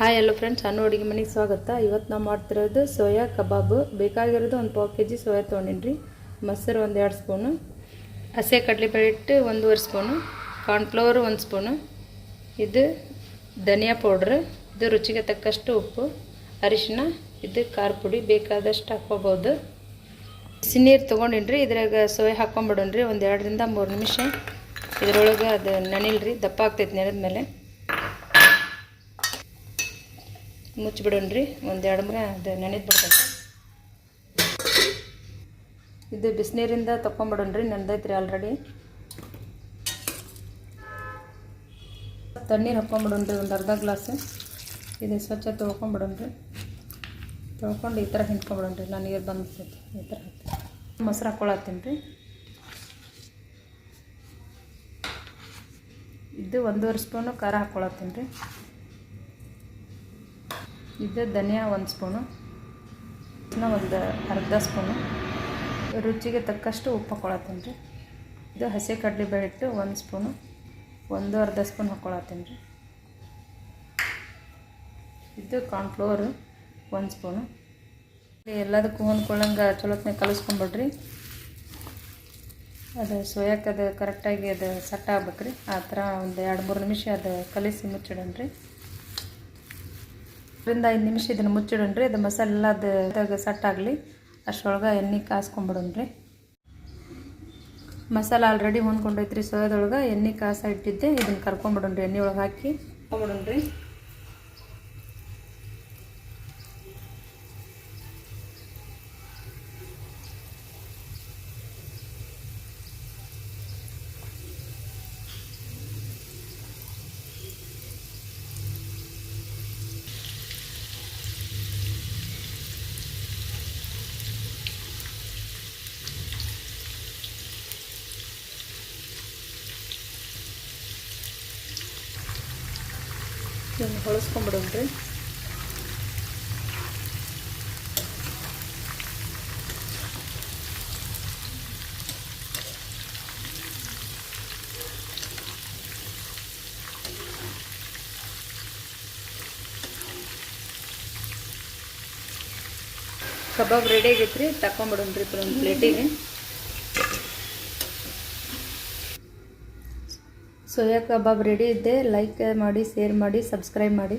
Hi ಎಲ್ಲೋ friends ಅನ್ನು ಅಡುಗೆ ಮನೆಗೆ ಸ್ವಾಗತ. ಇವತ್ತು ನಾವು ಮಾಡ್ತಿರೋದು ಸೋಯಾ ಕಬಾಬು. ಬೇಕಾಗಿರೋದು ಒಂದು ಪಾವು ಕೆ ಜಿ ಸೋಯಾ ತೊಗೊಂಡಿನಿ ಮೊಸರು ಒಂದು ಎರಡು ಸ್ಪೂನು. ಹಸೆ ಕಡಲೆಬೇಳೆ ಹಿಟ್ಟು ಒಂದೂವರೆ ಸ್ಪೂನು. ಕಾರ್ನ್ಫ್ಲವರ್ ಒಂದು ಸ್ಪೂನು. ಇದು ಧನಿಯಾ ಪೌಡ್ರ್. ಇದು ರುಚಿಗೆ ತಕ್ಕಷ್ಟು ಉಪ್ಪು ಅರಿಶಿನ ಇದು ಖಾರ ಪುಡಿ ಬೇಕಾದಷ್ಟು ಹಾಕ್ಕೋಬೋದು. ಬಿಸಿ ನೀರು ತೊಗೊಂಡಿನ್ರಿ. ಇದ್ರಾಗ ಸೋಯಾ ಹಾಕ್ಕೊಂಬಿಡೋಣ್ರಿ. ಒಂದು ಎರಡರಿಂದ ಮೂರು ನಿಮಿಷ. ಇದರೊಳಗೆ ಅದು ನೆನಿಲ್ರಿ. ದಪ್ಪ ಆಗ್ತೈತೆ ನೆನೆದ ಮೇಲೆ ಮುಚ್ಚಿಬಿಡೋಣ್ರಿ. ಒಂದು ಎರಡು ಮನೆ ಅದು ನೆನೆದು ಬಿಡ್ತೈತೆ ಇದು ಬಿಸಿನೀರಿಂದ ತೊಗೊಂಬಿಡೋಣ್ರಿ ನೆನೆದೈತ್ರಿ ಆಲ್ರೆಡಿ ತಣ್ಣೀರು ಹಾಕ್ಕೊಂಬಿಡೋಣ್ರಿ, ಒಂದು ಅರ್ಧ ಗ್ಲಾಸ್. ಇದು ಸ್ವಚ್ಛ ತೊಳ್ಕೊಂಬಿಡೋಣ್ರಿ. ತೊಳ್ಕೊಂಡು ಈ ಥರ ಹಿಂಡ್ಕೊಂಬಿಡೋಣ್ರಿ, ನಾನು ನೀರು ಬಂದ್ಬಿಡ್ತೈತಿ ಈ ಥರ ಮೊಸರು ಹಾಕ್ಕೊಳತ್ತೀನಿ ರೀ ಇದು ಒಂದೂವರೆ ಸ್ಪೂನು ಖಾರ ಹಾಕ್ಕೊಳತ್ತೀನಿ ರೀ ಇದು ಧನಿಯಾ ಒಂದು ಸ್ಪೂನು. ಒಂದು ಅರ್ಧ ಸ್ಪೂನು. ರುಚಿಗೆ ತಕ್ಕಷ್ಟು ಉಪ್ಪು ಹಾಕೊಳತ್ತೀನಿ ರೀ. ಇದು ಹಸಿ ಕಡಲೆಬೇಳೆ ಹಿಟ್ಟು ಒಂದು ಸ್ಪೂನು. ಒಂದು ಅರ್ಧ ಸ್ಪೂನ್ ಹಾಕ್ಕೊಳತ್ತೀನಿ ರೀ. ಇದು ಕಾರ್ನ್ಫ್ಲೋರು ಒಂದು ಸ್ಪೂನು. ಎಲ್ಲದಕ್ಕೂ ಹೊಂದ್ಕೊಳ್ಳಂಗೆ ಚಲೋತ್ನಾಗ ಕಲಿಸ್ಕೊಂಬಿಡ್ರಿ. ಅದು ಸೋಯಕ್ಕೆ ಅದು ಕರೆಕ್ಟಾಗಿ ಅದು ಸಟ್ಟ ರೀ. ಆ ಥರ ಒಂದು ಎರಡು ಮೂರು ನಿಮಿಷ ಅದು ಕಲಿಸಿ ಮುಚ್ಚಿಡೋಣ್ರಿ ಅದರಿಂದ ಐದು ನಿಮಿಷ ಇದನ್ನು ಮುಚ್ಚಿಡೋಣ್ರಿ ಎಲ್ಲ ಅದು ಸಟ್ಟಾಗಲಿ ಅಷ್ಟರೊಳಗೆ ಎಣ್ಣೆ ಕಾಸ್ಕೊಂಬಿಡೋಣ್ರಿ. ಮಸಾಲೆ ಆಲ್ರೆಡಿ ಹೊಂದ್ಕೊಂಡೈತ್ರಿ ಸೋಯದೊಳಗೆ ಎಣ್ಣೆ ಕಾಸ ಇಟ್ಟಿದ್ದೆ, ಇದನ್ನು ಕರ್ಕೊಂಬಿಡೋಣ್ರಿ ಎಣ್ಣೆ ಒಳಗೆ ಹಾಕಿ. ಹಾಕೊಂಬಿಡೋಣ್ರಿ. ಇದನ್ನು ಹೊಳಸ್ಕೊಂಬಿಡೋಣ್ರಿ ಕಬಾಬ್ ರೆಡಿ ಆಗೈತ್ರಿ ತಕೊಂಬಿಡೋಣ್ರಿ ಒಂದು ಪ್ಲೇಟಿಗೆ ಸೋಯಾ ಕಬಾಬ್ ರೆಡಿ ಇದ್ದೆ. ಲೈಕ್ ಮಾಡಿ ಶೇರ್ ಮಾಡಿ ಸಬ್ಸ್ಕ್ರೈಬ್ ಮಾಡಿ.